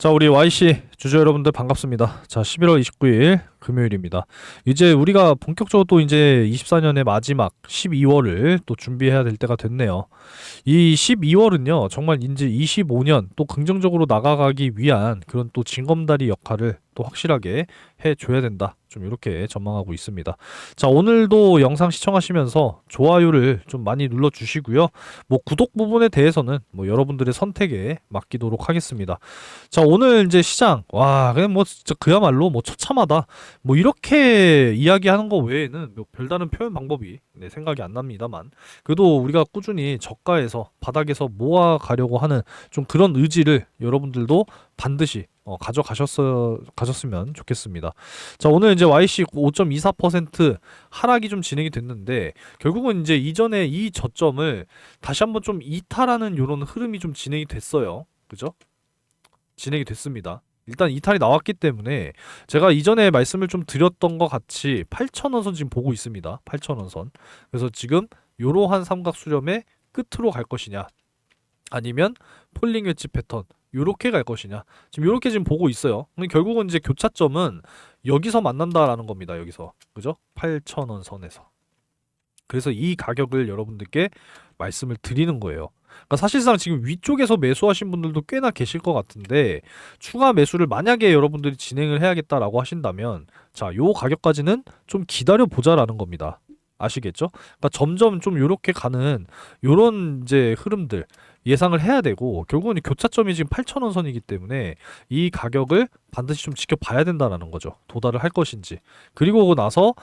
자, 우리 YC 주주 여러분들 반갑습니다. 자, 11월 29일 금요일입니다. 이제 우리가 본격적으로 또 이제 24년의 마지막 12월을 또 준비해야 될 때가 됐네요. 이 12월은요, 정말 이제 25년 또 긍정적으로 나가가기 위한 그런 또 징검다리 역할을 또 확실하게 해줘야 된다. 좀 이렇게 전망하고 있습니다. 자, 오늘도 영상 시청하시면서 좋아요를 좀 많이 눌러주시고요. 뭐 구독 부분에 대해서는 뭐 여러분들의 선택에 맡기도록 하겠습니다. 자, 오늘 이제 시장, 와, 그냥 뭐 진짜 그야말로 뭐 처참하다. 뭐 이렇게 이야기하는 거 외에는 뭐 별다른 표현 방법이 네, 생각이 안 납니다만 그래도 우리가 꾸준히 저가에서 바닥에서 모아 가려고 하는 좀 그런 의지를 여러분들도 반드시 어, 가져가셨어 가셨으면 좋겠습니다. 자 오늘 이제 YC 5.24% 하락이 좀 진행이 됐는데 결국은 이제 이전에 이 저점을 다시 한번 좀 이탈하는 이런 흐름이 좀 진행이 됐어요. 그죠? 진행이 됐습니다. 일단 이탈이 나왔기 때문에 제가 이전에 말씀을 좀 드렸던 것 같이 8,000원 선 지금 보고 있습니다. 8,000원 선. 그래서 지금 이러한 삼각 수렴의 끝으로 갈 것이냐 아니면 폴링 웨지 패턴 요렇게 갈 것이냐 지금 요렇게 지금 보고 있어요. 결국은 이제 교차점은 여기서 만난다라는 겁니다. 여기서 그죠? 8,000원 선에서. 그래서 이 가격을 여러분들께 말씀을 드리는 거예요. 그러니까 사실상 지금 위쪽에서 매수하신 분들도 꽤나 계실 것 같은데 추가 매수를 만약에 여러분들이 진행을 해야겠다라고 하신다면 자, 요 가격까지는 좀 기다려 보자라는 겁니다. 아시겠죠? 그러니까 점점 좀 요렇게 가는 요런 이제 흐름들 예상을 해야 되고 결국은 이 교차점이 지금 8,000원 선이기 때문에 이 가격을 반드시 좀 지켜봐야 된다라는 거죠. 도달을 할 것인지. 그리고 나서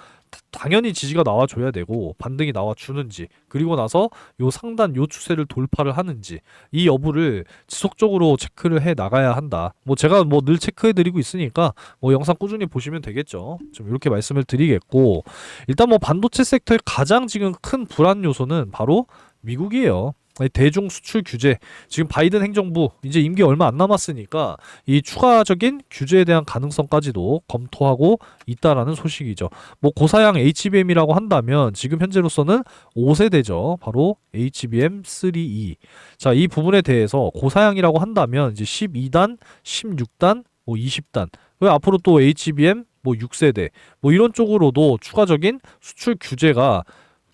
당연히 지지가 나와줘야 되고 반등이 나와주는지 그리고 나서 요 상단 요 추세를 돌파를 하는지 이 여부를 지속적으로 체크를 해 나가야 한다. 뭐 제가 뭐 늘 체크해 드리고 있으니까 뭐 영상 꾸준히 보시면 되겠죠. 좀 이렇게 말씀을 드리겠고 일단 뭐 반도체 섹터의 가장 지금 큰 불안 요소는 바로 미국이에요. 대중 수출 규제 지금 바이든 행정부 이제 임기 얼마 안 남았으니까 이 추가적인 규제에 대한 가능성까지도 검토하고 있다라는 소식이죠. 뭐 고사양 HBM이라고 한다면 지금 현재로서는 5세대죠. 바로 HBM3E. 자, 이 부분에 대해서 고사양이라고 한다면 이제 12단, 16단, 뭐 20단. 왜 앞으로 또 HBM 뭐 6세대 뭐 이런 쪽으로도 추가적인 수출 규제가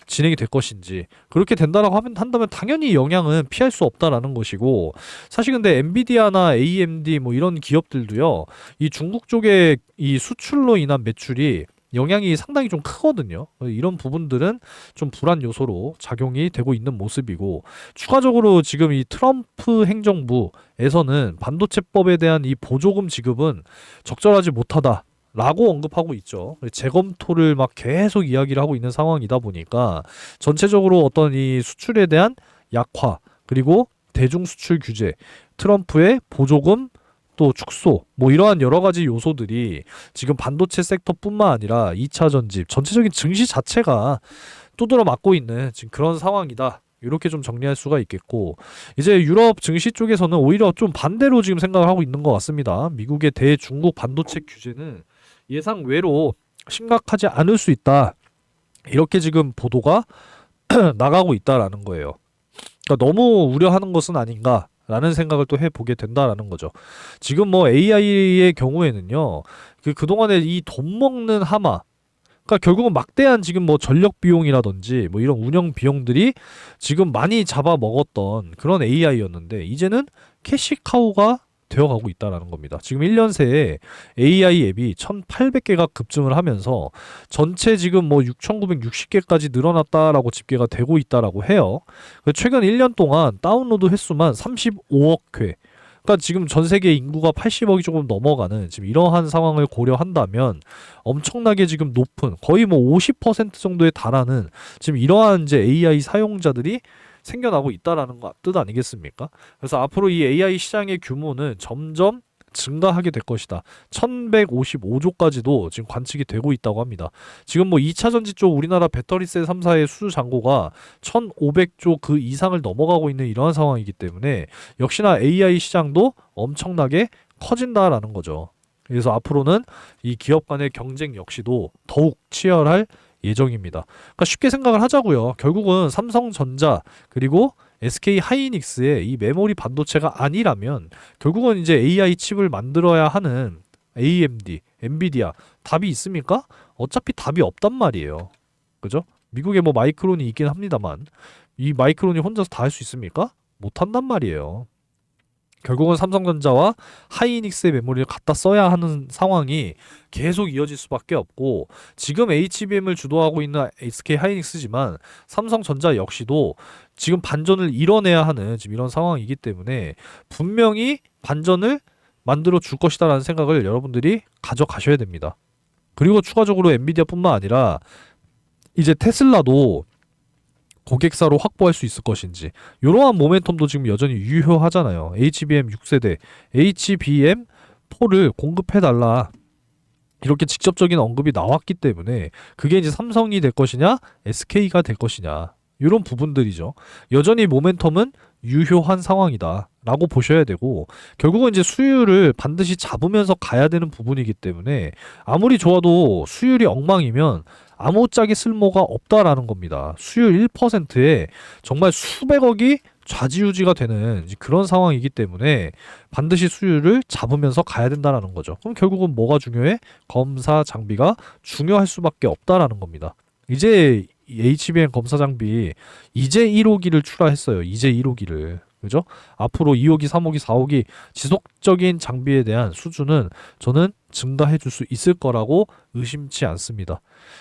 진행이 될 것인지 그렇게 된다라고 하면 한다면 당연히 영향은 피할 수 없다라는 것이고 사실 근데 엔비디아나 AMD 뭐 이런 기업들도요 이 중국 쪽의 이 수출로 인한 매출이 영향이 상당히 좀 크거든요. 이런 부분들은 좀 불안 요소로 작용이 되고 있는 모습이고 추가적으로 지금 이 트럼프 행정부에서는 반도체법에 대한 이 보조금 지급은 적절하지 못하다. 라고 언급하고 있죠. 재검토를 막 계속 이야기를 하고 있는 상황이다 보니까 전체적으로 어떤 이 수출에 대한 약화 그리고 대중 수출 규제, 트럼프의 보조금 또 축소 뭐 이러한 여러 가지 요소들이 지금 반도체 섹터뿐만 아니라 2차 전집 전체적인 증시 자체가 두드러 맞고 있는 지금 그런 상황이다. 이렇게 좀 정리할 수가 있겠고 이제 유럽 증시 쪽에서는 오히려 좀 반대로 지금 생각을 하고 있는 것 같습니다. 미국의 대중국 반도체 규제는 예상 외로 심각하지 않을 수 있다. 이렇게 지금 보도가 나가고 있다라는 거예요. 그러니까 너무 우려하는 것은 아닌가. 라는 생각을 또 해보게 된다라는 거죠. 지금 뭐 AI의 경우에는요, 그 그동안에 이 돈 먹는 하마, 그러니까 결국은 막대한 지금 뭐 전력 비용이라든지 뭐 이런 운영 비용들이 지금 많이 잡아 먹었던 그런 AI였는데, 이제는 캐시카우가 되어가고 있다라는 겁니다. 지금 1년 새에 AI 앱이 1,800개가 급증을 하면서 전체 지금 뭐 6,960개까지 늘어났다라고 집계가 되고 있다라고 해요. 최근 1년 동안 다운로드 횟수만 35억 회. 그러니까 지금 전 세계 인구가 80억이 조금 넘어가는 지금 이러한 상황을 고려한다면 엄청나게 지금 높은 거의 뭐 50% 정도에 달하는 지금 이러한 이제 AI 사용자들이 생겨나고 있다라는 거 뜻 아니겠습니까? 그래서 앞으로 이 AI 시장의 규모는 점점 증가하게 될 것이다. 1155조까지도 지금 관측이 되고 있다고 합니다. 지금 뭐 2차 전지 쪽 우리나라 배터리셀 3사의 수주 잔고가 1500조 그 이상을 넘어가고 있는 이러한 상황이기 때문에 역시나 AI 시장도 엄청나게 커진다라는 거죠. 그래서 앞으로는 이 기업 간의 경쟁 역시도 더욱 치열할 예정입니다. 그러니까 쉽게 생각을 하자고요. 결국은 삼성전자 그리고 SK 하이닉스의 이 메모리 반도체가 아니라면 결국은 이제 AI 칩을 만들어야 하는 AMD, 엔비디아 답이 있습니까? 어차피 답이 없단 말이에요. 그죠? 미국에 뭐 마이크론이 있긴 합니다만 이 마이크론이 혼자서 다 할 수 있습니까? 못 한단 말이에요. 결국은 삼성전자와 하이닉스의 메모리를 갖다 써야 하는 상황이 계속 이어질 수밖에 없고 지금 HBM을 주도하고 있는 SK 하이닉스지만 삼성전자 역시도 지금 반전을 이뤄내야 하는 지금 이런 상황이기 때문에 분명히 반전을 만들어 줄 것이다라는 생각을 여러분들이 가져가셔야 됩니다. 그리고 추가적으로 엔비디아뿐만 아니라 이제 테슬라도 고객사로 확보할 수 있을 것인지 이러한 모멘텀도 지금 여전히 유효하잖아요. HBM 6세대, HBM 4를 공급해 달라. 이렇게 직접적인 언급이 나왔기 때문에 그게 이제 삼성이 될 것이냐, SK가 될 것이냐. 이런 부분들이죠. 여전히 모멘텀은 유효한 상황이다. 라고 보셔야 되고 결국은 이제 수율을 반드시 잡으면서 가야 되는 부분이기 때문에 아무리 좋아도 수율이 엉망이면 아무짝에 쓸모가 없다라는 겁니다. 수율 1%에 정말 수백억이 좌지우지가 되는 그런 상황이기 때문에 반드시 수율을 잡으면서 가야 된다라는 거죠. 그럼 결국은 뭐가 중요해? 검사 장비가 중요할 수밖에 없다라는 겁니다. 이제 이 HBM 검사 장비 이제 1호기를 출하했어요. 이제 1호기를. 그죠? 앞으로 2호기, 3호기, 4호기 지속적인 장비에 대한 수준은 저는 증가해 줄 수 있을 거라고 의심치 않습니다.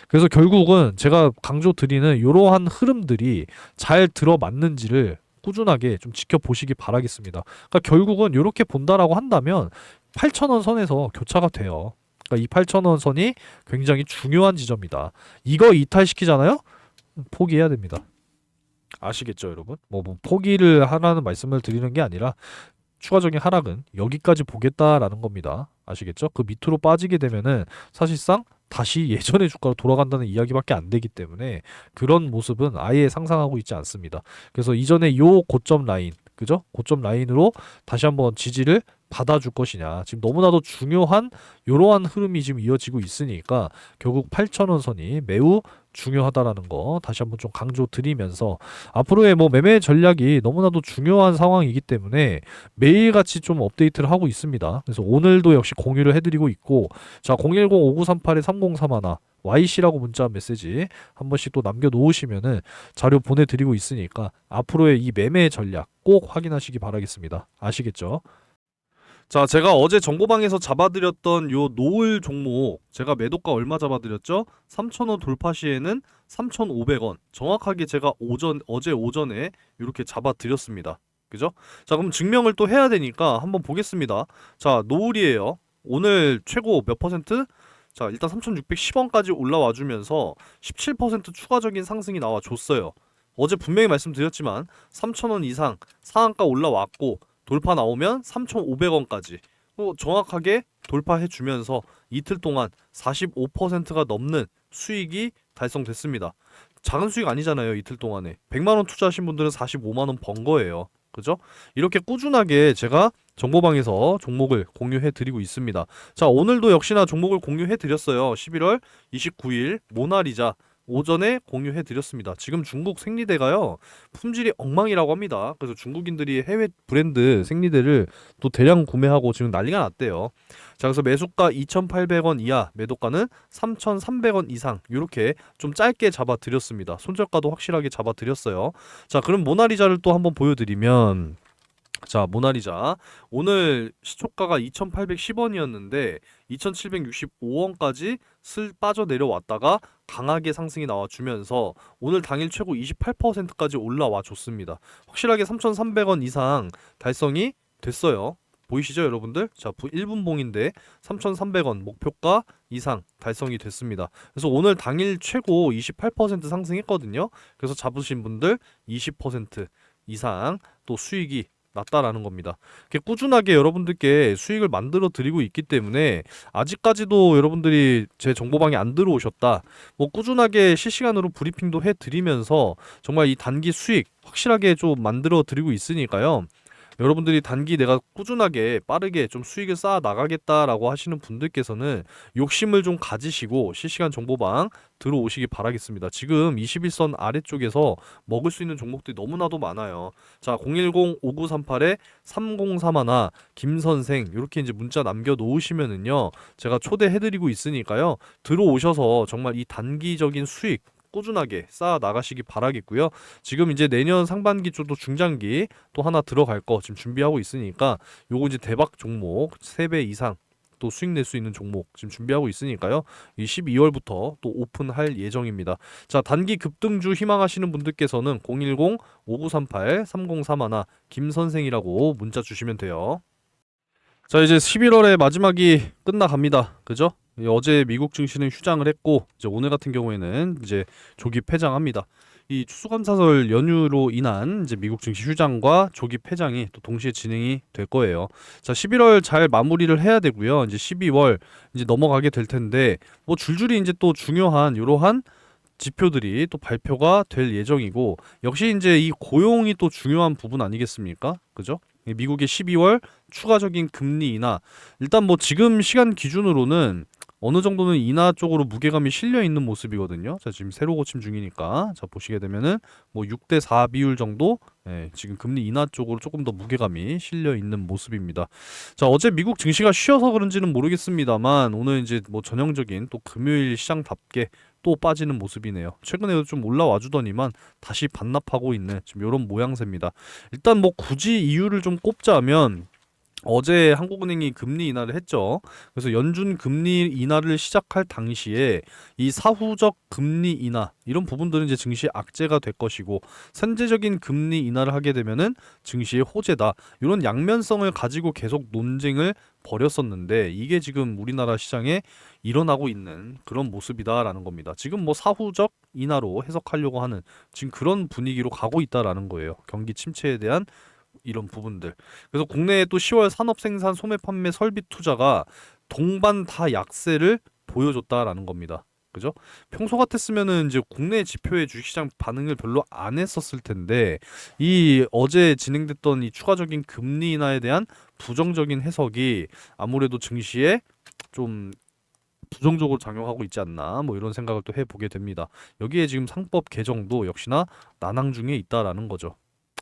그래서 결국은 제가 강조 드리는 이러한 흐름들이 잘 들어맞는지를 꾸준하게 좀 지켜보시기 바라겠습니다. 그러니까 결국은 이렇게 본다라고 한다면 8,000원 선에서 교차가 돼요. 그러니까 이 8,000원 선이 굉장히 중요한 지점이다. 이거 이탈시키잖아요? 포기해야 됩니다. 아시겠죠, 여러분? 뭐, 뭐 포기를 하라는 말씀을 드리는 게 아니라 추가적인 하락은 여기까지 보겠다라는 겁니다. 아시겠죠? 그 밑으로 빠지게 되면은 사실상 다시 예전의 주가로 돌아간다는 이야기밖에 안 되기 때문에 그런 모습은 아예 상상하고 있지 않습니다. 그래서 이전에 요 고점 라인, 그죠? 고점 라인으로 다시 한번 지지를 받아줄 것이냐. 지금 너무나도 중요한 이러한 흐름이 지금 이어지고 있으니까 결국 8,000원 선이 매우 중요하다라는 거 다시 한번 좀 강조 드리면서 앞으로의 뭐 매매 전략이 너무나도 중요한 상황이기 때문에 매일같이 좀 업데이트를 하고 있습니다. 그래서 오늘도 역시 공유를 해드리고 있고 자 010-5938-3031 YC라고 문자 메시지 한 번씩 또 남겨놓으시면은 자료 보내드리고 있으니까 앞으로의 이 매매 전략 꼭 확인하시기 바라겠습니다. 아시겠죠? 자, 제가 어제 정보방에서 잡아드렸던 요 노을 종목 제가 매도가 얼마 잡아드렸죠? 3,000원 돌파 시에는 3,500원. 정확하게 제가 오전 어제 오전에 이렇게 잡아드렸습니다. 그죠? 자, 그럼 증명을 또 해야 되니까 한번 보겠습니다. 자, 노을이에요. 오늘 최고 몇 퍼센트? 자, 일단 3,610원까지 올라와 주면서 17% 추가적인 상승이 나와 줬어요. 어제 분명히 말씀드렸지만 3,000원 이상 상한가 올라왔고 돌파 나오면 3,500원까지 또 정확하게 돌파해 주면서 이틀 동안 45%가 넘는 수익이 달성됐습니다. 작은 수익 아니잖아요, 이틀 동안에. 100만 원 투자하신 분들은 45만 원 번 거예요. 그죠? 이렇게 꾸준하게 제가 정보방에서 종목을 공유해 드리고 있습니다. 자, 오늘도 역시나 종목을 공유해 드렸어요. 11월 29일 모나리자 오전에 공유해 드렸습니다. 지금 중국 생리대가요. 품질이 엉망이라고 합니다. 그래서 중국인들이 해외 브랜드 생리대를 또 대량 구매하고 지금 난리가 났대요. 자, 그래서 매수가 2,800원 이하, 매도가는 3,300원 이상 이렇게 좀 짧게 잡아 드렸습니다. 손절가도 확실하게 잡아 드렸어요. 자, 그럼 모나리자를 또 한번 보여 드리면 자, 모나리자. 오늘 시초가가 2,810원이었는데 2,765원까지 슬 빠져 내려왔다가 강하게 상승이 나와 주면서 오늘 당일 최고 28%까지 올라와 줬습니다. 확실하게 3,300원 이상 달성이 됐어요. 보이시죠, 여러분들? 자, 1분 봉인데 3,300원 목표가 이상 달성이 됐습니다. 그래서 오늘 당일 최고 28% 상승했거든요. 그래서 잡으신 분들 20% 이상 또 수익이 낮다라는 겁니다. 이렇게 꾸준하게 여러분들께 수익을 만들어 드리고 있기 때문에 아직까지도 여러분들이 제 정보방에 안 들어오셨다. 뭐 꾸준하게 실시간으로 브리핑도 해 드리면서 정말 이 단기 수익 확실하게 좀 만들어 드리고 있으니까요. 여러분들이 단기 내가 꾸준하게 빠르게 좀 수익을 쌓아 나가겠다라고 하시는 분들께서는 욕심을 좀 가지시고 실시간 정보방 들어오시기 바라겠습니다. 지금 21선 아래쪽에서 먹을 수 있는 종목들이 너무나도 많아요. 자, 010-5938에 3031 김선생 이렇게 이제 문자 남겨 놓으시면은요. 제가 초대해 드리고 있으니까요. 들어오셔서 정말 이 단기적인 수익 꾸준하게 쌓아 나가시기 바라겠고요. 지금 이제 내년 상반기 쪽도 중장기 또 하나 들어갈 거 지금 준비하고 있으니까 요거 이제 대박 종목 3배 이상 또 수익 낼 수 있는 종목 지금 준비하고 있으니까요. 이 12월부터 또 오픈할 예정입니다. 자, 단기 급등주 희망하시는 분들께서는 010-5938-3031 김 선생이라고 문자 주시면 돼요. 자, 이제 11월의 마지막이 끝나갑니다. 그죠? 이 어제 미국 증시는 휴장을 했고 이제 오늘 같은 경우에는 이제 조기 폐장합니다. 이 추수감사설 연휴로 인한 이제 미국 증시 휴장과 조기 폐장이 또 동시에 진행이 될 거예요. 자, 11월 잘 마무리를 해야 되고요. 이제 12월 이제 넘어가게 될 텐데 뭐 줄줄이 이제 또 중요한 이러한 지표들이 또 발표가 될 예정이고 역시 이제 이 고용이 또 중요한 부분 아니겠습니까? 그죠? 이 미국의 12월 추가적인 금리 인하 일단 뭐 지금 시간 기준으로는 어느 정도는 인하 쪽으로 무게감이 실려 있는 모습이거든요. 자, 지금 새로 고침 중이니까 자 보시게 되면은 뭐 6대 4 비율 정도 예, 지금 금리 인하 쪽으로 조금 더 무게감이 실려 있는 모습입니다. 자, 어제 미국 증시가 쉬어서 그런지는 모르겠습니다만 오늘 이제 뭐 전형적인 또 금요일 시장답게 또 빠지는 모습이네요. 최근에도 좀 올라와 주더니만 다시 반납하고 있는 지금 이런 모양새입니다. 일단 뭐 굳이 이유를 좀 꼽자면 어제 한국은행이 금리 인하를 했죠. 그래서 연준 금리 인하를 시작할 당시에 이 사후적 금리 인하 이런 부분들은 이제 증시의 악재가 될 것이고 선제적인 금리 인하를 하게 되면은 증시의 호재다. 이런 양면성을 가지고 계속 논쟁을 벌였었는데 이게 지금 우리나라 시장에 일어나고 있는 그런 모습이다라는 겁니다. 지금 뭐 사후적 인하로 해석하려고 하는 지금 그런 분위기로 가고 있다라는 거예요. 경기 침체에 대한 이런 부분들. 그래서 국내에 또 10월 산업 생산 소매 판매 설비 투자가 동반 다 약세를 보여줬다라는 겁니다. 그죠? 평소 같았으면은 이제 국내 지표의 주식시장 반응을 별로 안 했었을 텐데 이 어제 진행됐던 이 추가적인 금리 인하에 대한 부정적인 해석이 아무래도 증시에 좀 부정적으로 작용하고 있지 않나 뭐 이런 생각을 또 해보게 됩니다. 여기에 지금 상법 개정도 역시나 난항 중에 있다라는 거죠.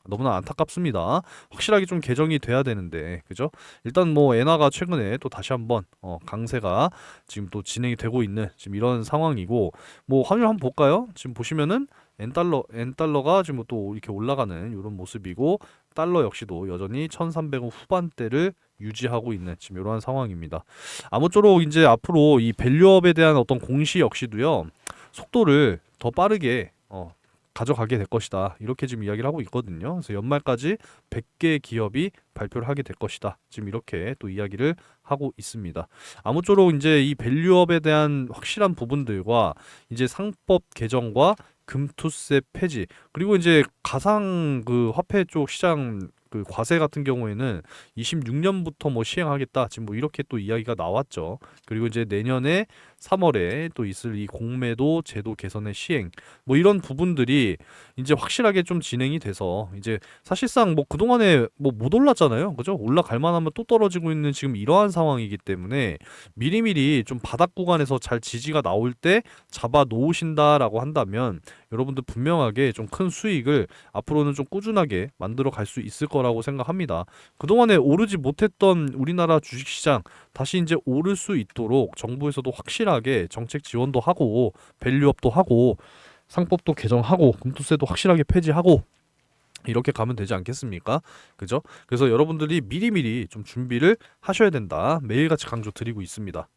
너무나 안타깝습니다. 확실하게 좀 개정이 돼야 되는데 그죠? 일단 뭐 엔화가 최근에 또 다시 한번 어, 강세가 지금 또 진행이 되고 있는 지금 이런 상황이고 뭐 환율 한번 볼까요? 지금 보시면은 엔 달러 엔 달러가 지금 또 이렇게 올라가는 이런 모습이고 달러 역시도 여전히 1,300원 후반대를 유지하고 있는 지금 이러한 상황입니다. 아무쪼록 이제 앞으로 이 밸류업에 대한 어떤 공시 역시도요 속도를 더 빠르게 어, 가져가게 될 것이다. 이렇게 지금 이야기를 하고 있거든요. 그래서 연말까지 100개 기업이 발표를 하게 될 것이다. 지금 이렇게 또 이야기를 하고 있습니다. 아무쪼록 이제 이 밸류업에 대한 확실한 부분들과 이제 상법 개정과 금투세 폐지 그리고 이제 가상 그 화폐 쪽 시장 그 과세 같은 경우에는 26년부터 뭐 시행하겠다 지금 뭐 이렇게 또 이야기가 나왔죠. 그리고 이제 내년에 3월에 또 있을 이 공매도 제도 개선의 시행 뭐 이런 부분들이 이제 확실하게 좀 진행이 돼서 이제 사실상 뭐 그동안에 뭐 못 올랐잖아요. 그죠? 올라갈 만하면 또 떨어지고 있는 지금 이러한 상황이기 때문에 미리미리 좀 바닥 구간에서 잘 지지가 나올 때 잡아 놓으신다라고 한다면 여러분들 분명하게 좀 큰 수익을 앞으로는 좀 꾸준하게 만들어 갈 수 있을 거라고 생각합니다. 그동안에 오르지 못했던 우리나라 주식시장 다시 이제 오를 수 있도록 정부에서도 확실 하게 정책 지원도 하고 밸류업도 하고 상법도 개정하고 금투세도 확실하게 폐지하고 이렇게 가면 되지 않겠습니까? 그죠? 그래서 여러분들이 미리미리 좀 준비를 하셔야 된다. 매일같이 강조 드리고 있습니다.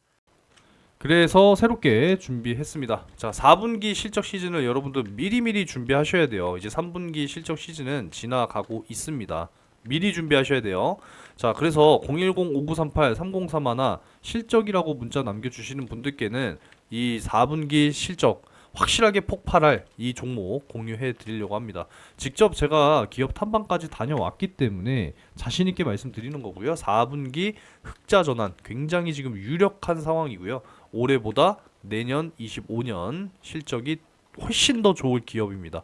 그래서 새롭게 준비했습니다. 자, 4분기 실적 시즌을 여러분들 미리미리 준비하셔야 돼요. 이제 3분기 실적 시즌은 지나가고 있습니다. 미리 준비하셔야 돼요. 자, 그래서 010-5938-3031 실적이라고 문자 남겨주시는 분들께는 이 4분기 실적 확실하게 폭발할 이 종목 공유해 드리려고 합니다. 직접 제가 기업 탐방까지 다녀왔기 때문에 자신 있게 말씀드리는 거고요. 4분기 흑자 전환 굉장히 지금 유력한 상황이고요. 올해보다 내년 25년 실적이 훨씬 더 좋을 기업입니다.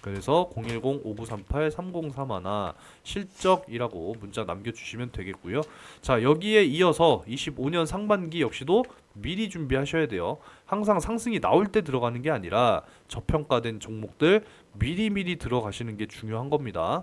그래서 010-5938-3031 실적이라고 문자 남겨주시면 되겠고요. 자 여기에 이어서 25년 상반기 역시도 미리 준비하셔야 돼요. 항상 상승이 나올 때 들어가는 게 아니라 저평가된 종목들 미리미리 들어가시는 게 중요한 겁니다.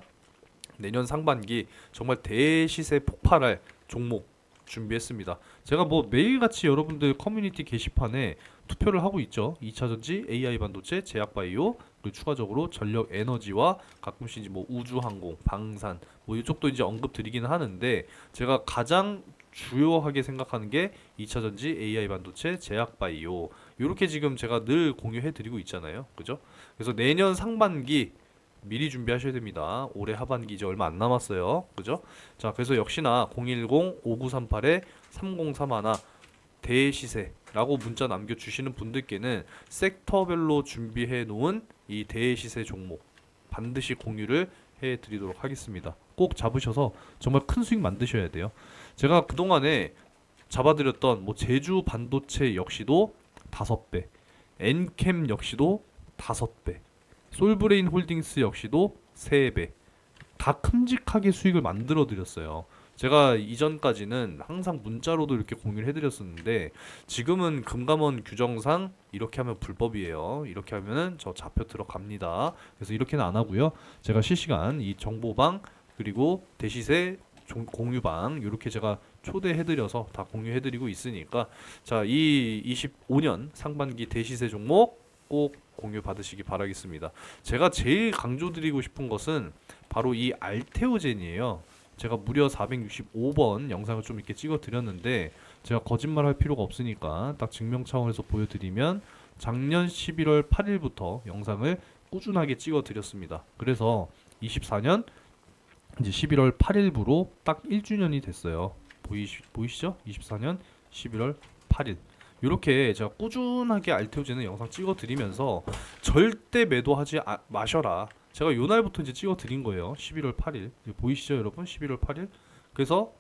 내년 상반기 정말 대시세 폭발할 종목 준비했습니다. 제가 뭐 매일같이 여러분들 커뮤니티 게시판에 투표를 하고 있죠. 2차전지, AI 반도체, 제약바이오, 그리고 추가적으로 전력 에너지와 가끔씩 이제 뭐 우주항공, 방산 뭐 이쪽도 이제 언급 드리기는 하는데 제가 가장 주요하게 생각하는 게 2차전지, AI 반도체, 제약바이오 이렇게 지금 제가 늘 공유해 드리고 있잖아요. 그죠? 그래서 내년 상반기 미리 준비하셔야 됩니다. 올해 하반기 이제 얼마 안 남았어요. 그죠? 자, 그래서 역시나 010-5938에 3031 대시세라고 문자 남겨주시는 분들께는 섹터별로 준비해 놓은 이 대시세 종목 반드시 공유를 해 드리도록 하겠습니다. 꼭 잡으셔서 정말 큰 수익 만드셔야 돼요. 제가 그동안에 잡아드렸던 뭐 제주 반도체 역시도 다섯 배, 엔캠 역시도 다섯 배, 솔브레인 홀딩스 역시도 3배 다 큼직하게 수익을 만들어 드렸어요. 제가 이전까지는 항상 문자로도 이렇게 공유를 해드렸었는데 지금은 금감원 규정상 이렇게 하면 불법이에요. 이렇게 하면은 저 잡혀 들어갑니다. 그래서 이렇게는 안 하고요. 제가 실시간 이 정보방 그리고 대시세 종- 공유방 이렇게 제가 초대해드려서 다 공유해드리고 있으니까 자 이 25년 상반기 대시세 종목 꼭 공유 받으시기 바라겠습니다. 제가 제일 강조드리고 싶은 것은 바로 이 알테오젠이에요. 제가 무려 465번 영상을 좀 이렇게 찍어 드렸는데 제가 거짓말 할 필요가 없으니까 딱 증명 차원에서 보여드리면 작년 11월 8일부터 영상을 꾸준하게 찍어 드렸습니다. 그래서 24년 이제 11월 8일부로 딱 1주년이 됐어요. 보이시, 보이시죠? 24년 11월 8일. 이렇게 제가 꾸준하게 알테오제는 영상 찍어 드리면서 절대 매도하지 아- 마셔라. 제가 요 날부터 이제 찍어 드린 거예요. 11월 8일. 보이시죠, 여러분? 11월 8일. 그래서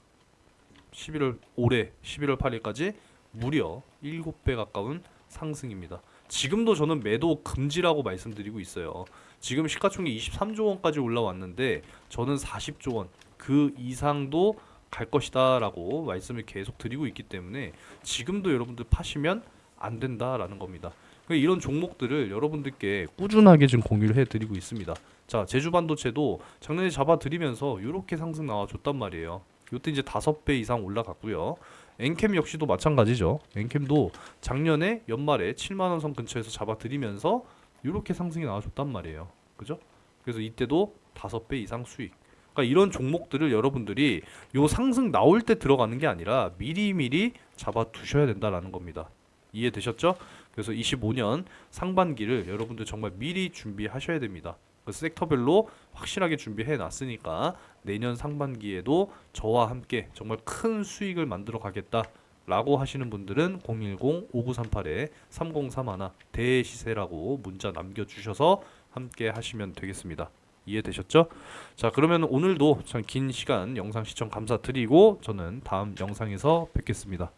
11월 올해 11월 8일까지 무려 7배 가까운 상승입니다. 지금도 저는 매도 금지라고 말씀드리고 있어요. 지금 시가총액 23조 원까지 올라왔는데 저는 40조 원 그 이상도 갈 것이다라고 말씀을 계속 드리고 있기 때문에 지금도 여러분들 파시면 안 된다라는 겁니다. 그러니까 이런 종목들을 여러분들께 꾸준하게 지금 공유를 해드리고 있습니다. 자 제주 반도체도 작년에 잡아드리면서 이렇게 상승 나와줬단 말이에요. 이때 이제 다섯 배 이상 올라갔고요. 엔캠 역시도 마찬가지죠. 엔캠도 작년에 연말에 7만 원선 근처에서 잡아드리면서 이렇게 상승이 나와줬단 말이에요. 그죠? 그래서 이때도 다섯 배 이상 수익. 그러니까 이런 종목들을 여러분들이 요 상승 나올 때 들어가는 게 아니라 미리미리 잡아 두셔야 된다라는 겁니다. 이해되셨죠? 그래서 25년 상반기를 여러분들 정말 미리 준비하셔야 됩니다. 그 섹터별로 확실하게 준비해 놨으니까 내년 상반기에도 저와 함께 정말 큰 수익을 만들어 가겠다 라고 하시는 분들은 010-5938에 3031 대시세라고 문자 남겨 주셔서 함께 하시면 되겠습니다. 이해되셨죠? 자, 그러면 오늘도 참 긴 시간 영상 시청 감사드리고 저는 다음 영상에서 뵙겠습니다.